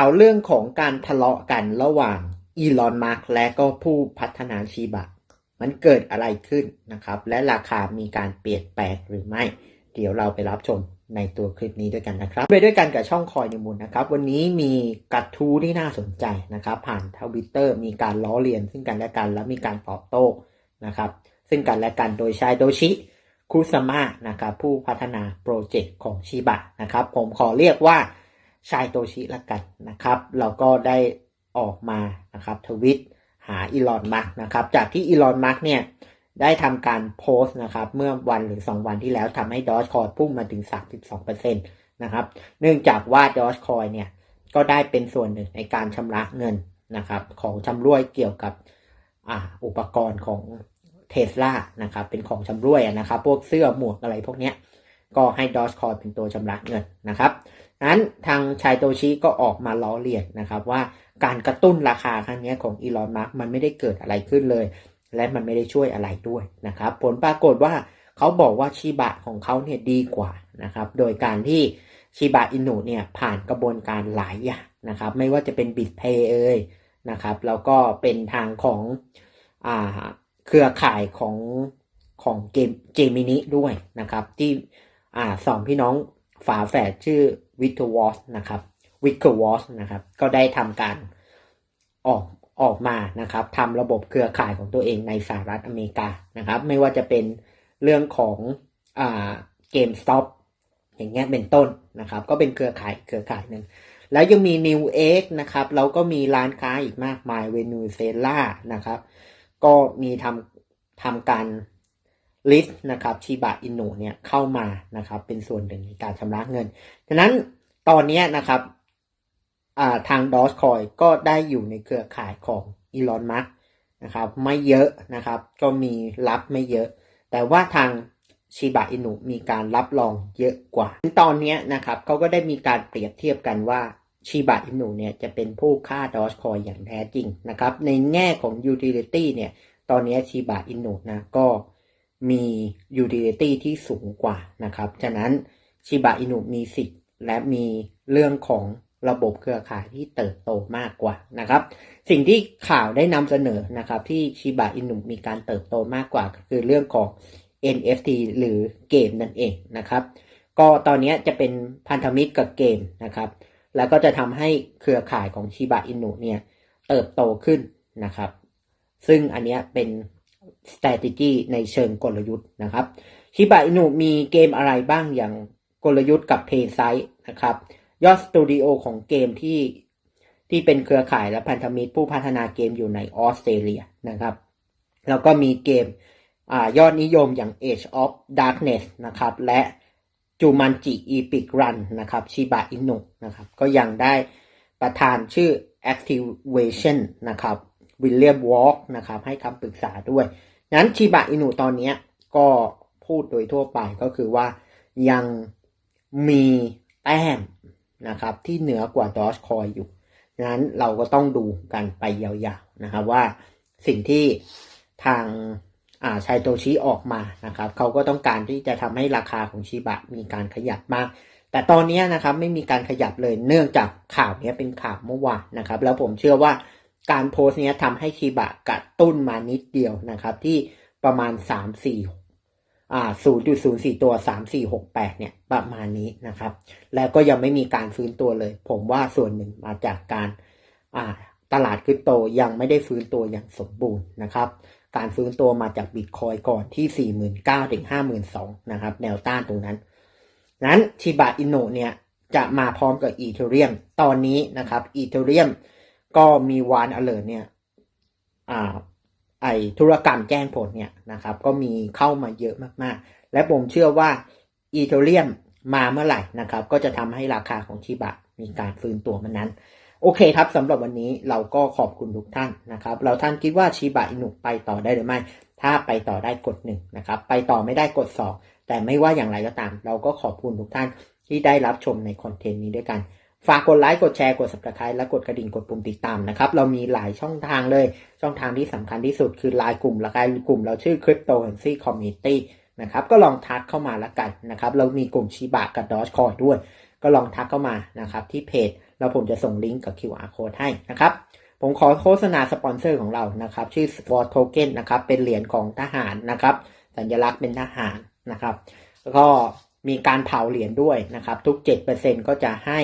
ข่าวเรื่องของการทะเลาะกันระหว่างอีลอนมาร์กและก็ผู้พัฒนาชีบะ มันเกิดอะไรขึ้นนะครับ และราคามีการเปลี่ยนแปลงหรือไม่ เดี๋ยวเราไปรับชมในตัวคลิปนี้ด้วยกันนะครับ ไปด้วยกันกับช่องคอยในมูลนะครับ วันนี้มีกระทู้ที่น่าสนใจนะครับ ผ่านทวิตเตอร์มีการล้อเลียนซึ่งกันและกัน และมีการตอบโต้นะครับ ซึ่งกันและกันโดยชายโดชิคุสมะนะครับผู้พัฒนาโปรเจกต์ของชิบะนะครับ ผมขอเรียกว่า ชายโตชิละกันนะครับ เราก็ได้ออกมานะครับทวิตหาอีลอนมาร์กนะครับ จากที่อีลอนมาร์กเนี่ยได้ทำการโพสต์นะครับ เมื่อวันหรือ 2 วันที่แล้วทำให้ดอ g คอยพุ่งมาถึง 32%นะครับ เนื่องจากว่าดอ g คอยเนี่ยก็ได้เป็นส่วนหนึ่งในการชำระเงินนะครับ ของชำร่วยเกี่ยวกับอ่าอุปกรณ์ของเทสลานะครับ เป็นของชำร่วยนะครับ พวกเสื้อหมวกอะไรพวกเนี้ย ก็ให้ดอ g คอยเป็นตัวชำระเงินนะครับนั้นทางชายโตชิก็ออกมาล้อเลียนนะครับว่าการกระตุ้นราคาครั้งนี้ของอีลอนมาร์กมันไม่ได้เกิดอะไรขึ้นเลย และมันไม่ได้ช่วยอะไรด้วยนะครับ ผลปรากฏว่าเขาบอกว่าชีบะของเขาเนี่ยดีกว่านะครับ โดยการที่ชีบะอินุเนี่ยผ่านกระบวนการหลายอย่างนะครับ ไม่ว่าจะเป็นบิตเพย์เอ่ยนะครับ แล้วก็เป็นทางของอ่าเครือข่ายของของเกมเจมินิด้วยนะครับ ที่ อ่าสองพี่น้องฝาแฝดชื่อวิกเตอร์วอสนะครับวิกเตอร์วอสนะครับ ก็ได้ทำการออกออกมานะครับทำระบบเครือข่ายของตัวเองในสหรัฐอเมริกานะครับ ไม่ว่าจะเป็นเรื่องของอ่าเกมสต็อปอย่างเงี้ยเป็นต้นนะครับ ก็เป็นเครือข่ายเครือข่ายหนึ่งแล้วยังมี New X นะครับ แล้วก็มีร้านค้าอีกมากมายเวนูเซล่านะครับ ก็มีทำทำการ ลิสต์นะครับชิบะอินุเนี่ยเข้ามานะครับเป็นส่วนหนึ่งในการชำระเงินฉะนั้นตอนนี้นะครับทางดอสคอยก็ได้อยู่ในเครือข่ายของอีลอนมัสนะครับไม่เยอะนะครับก็มีรับไม่เยอะ แต่ว่าทางชิบะอินุมีการรับรองเยอะกว่าตอนนี้นะครับเขาก็ได้มีการเปรียบเทียบกันว่าชิบะอินุเนี่ยจะเป็นผู้ฆ่าดอสคอยอย่างแท้จริงนะครับในแง่ของยูทิลิตี้เนี่ยตอนนี้ชิบะอินุนะก็ มี utility ที่สูงกว่านะครับ ฉะนั้นชิบะอินุมีสิทธิ์และมีเรื่องของระบบเครือข่ายที่เติบโตมากกว่านะครับ สิ่งที่ข่าวได้นำเสนอนะครับที่ชิบะอินุมีการเติบโตมากกว่าก็คือเรื่องของ NFT หรือเกมนั่นเองนะครับ ก็ตอนนี้จะเป็นพันธมิตรกับเกมนะครับ แล้วก็จะทำให้เครือข่ายของชิบะอินุเนี่ยเติบโตขึ้นนะครับ ซึ่งอันนี้เป็น strategy ในเชิงกลยุทธ์นะครับชิบะอินุมีเกมอะไรบ้างอย่างกลยุทธ์กับ p a y s i t e นะครับ ยอดสตูดิโอของเกมที่ที่เป็นเครือข่ายและพันธมิตรผู้พัฒนาเกมอยู่ในออสเตรเลียนะครับ แล้วก็มีเกมอยอดนิยมอย่าง Age of Darkness นะครับ และจูมันจิอีพิกรันนะครับชิบะอินุนะครับ ก็ยังได้ประธานชื่อ Activation นะครับ วิลเลียมวอล์กนะครับให้คำปรึกษาด้วย นั้นชิบะอินุตอนนี้ก็พูดโดยทั่วไปก็คือว่ายังมีแต้มนะครับที่เหนือกว่าดอชคอยอยู่นั้นเราก็ต้องดูกันไปยาวๆนะครับว่าสิ่งที่ทางาชายโตชิออกมานะครับเขาก็ต้องการที่จะทำให้ราคาของชิบะมีการขยับมาก แต่ตอนนี้นะครับไม่มีการขยับเลยเนื่องจากข่าวนี้เป็นข่าวเมื่อวานนะครับ แล้วผมเชื่อว่า การโพสต์นี้ทำให้ชีบะกระตุ้นมานิดเดียวนะครับ ที่ประมาณสามสี่อ่าศูนย์จุดศูนย์สี่ตัวสามสี่หกแปดเนี่ย ประมาณนี้นะครับ แล้วก็ยังไม่มีการฟื้นตัวเลย ผมว่าส่วนหนึ่งมาจากการอ่าตลาดคริปโตยังไม่ได้ฟื้นตัวอย่างสมบูรณ์นะครับ การฟื้นตัวมาจากบิตคอยก่อนที่สี่หมื่นเก้าถึงห้าหมื่นสองนะครับ แนวต้านตรงนั้น นั้นชิบะอินโนเนี่ยจะมาพร้อมกับอีเทเรียม ตอนนี้นะครับอีเทเรียม ก็มีวานอเลอร์เนี่ยอ่าไอธุรกรรมแจ้งผลเนี่ยนะครับ ก็มีเข้ามาเยอะมากๆ และผมเชื่อว่าอีเทเรียมมาเมื่อไหร่นะครับ ก็จะทำให้ราคาของชิบะมีการฟื้นตัวมันนั้น โอเคครับสำหรับวันนี้เราก็ขอบคุณทุกท่านนะครับ เราท่านคิดว่าชิบะอินุไปต่อได้หรือไม่ ถ้าไปต่อได้กดหนึ่งนะครับ ไปต่อไม่ได้กดสองแต่ไม่ว่าอย่างไรก็ตาม เราก็ขอบคุณทุกท่านที่ได้รับชมในคอนเทนต์นี้ด้วยกัน ฝากกดไลค์กดแชร์กด subscribe และกดกระดิ่งกดปุ่มติดตามนะครับ เรามีหลายช่องทางเลย ช่องทางที่สำคัญที่สุดคือไลน์กลุ่มละกันกลุ่มเราชื่อ Cryptocurrency Community นะครับ ก็ลองทักเข้ามาละกันนะครับ เรามีกลุ่มชิบะกับ Dogecoin ด้วย ก็ลองทักเข้ามานะครับที่เพจ แล้วผมจะส่งลิงก์กับ QR code ให้นะครับ ผมขอโฆษณาสปอนเซอร์ของเรานะครับ ชื่อ Sport Token นะครับ เป็นเหรียญของทหารนะครับ สัญลักษณ์เป็นทหารนะครับ แล้วก็มีการเผาเหรียญด้วยนะครับ ทุก 7%ก็จะให้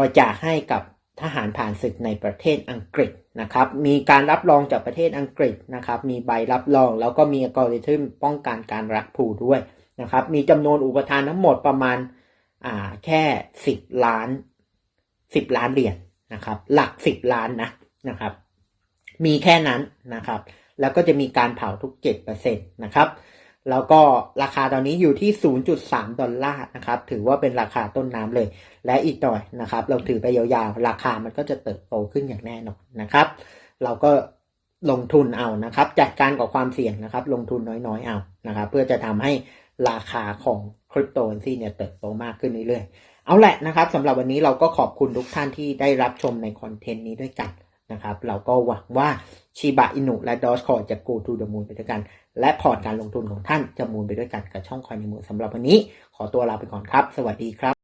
ริจาคให้กับทหารผ่านศึกในประเทศอังกฤษนะครับ มีการรับรองจากประเทศอังกฤษนะครับ มีใบรับรองแล้วก็มีอัลกอริทึมป้องกันการรักผูด้วยนะครับ มีจำนวนอุปทานทั้งหมดประมาณอ่าแค่ 10 ล้าน 10 ล้านเหรียญนะครับ หลัก 10 ล้านนะนะครับ มีแค่นั้นนะครับ แล้วก็จะมีการเผาทุก 7%นะครับ แล้วก็ราคาตอนนี้อยู่ที่ 0.3 ดอลลาร์นะครับ ถือว่าเป็นราคาต้นน้ำเลย และอีกหน่อยนะครับ เราถือไปยาวๆ ราคามันก็จะเติบโตขึ้นอย่างแน่นอนนะครับ เราก็ลงทุนเอานะครับ จัดการกับความเสี่ยงนะครับ ลงทุนน้อยๆเอานะครับ เพื่อจะทำให้ราคาของคริปโตเคอเรนซีเนี่ยเติบโตมากขึ้นเรื่อยๆ เอาแหละนะครับสำหรับวันนี้เราก็ขอบคุณทุกท่านที่ได้รับชมในคอนเทนต์นี้ด้วยกัน นะครับ เราก็หวังว่าชิบะอินุและดอชคอจะ go to the moon ไปด้วยกัน และพอร์ตการลงทุนของท่านจะมูลไปด้วยกันกับช่องคอยในมือสำหรับวันนี้ ขอตัวลาไปก่อนครับ สวัสดีครับ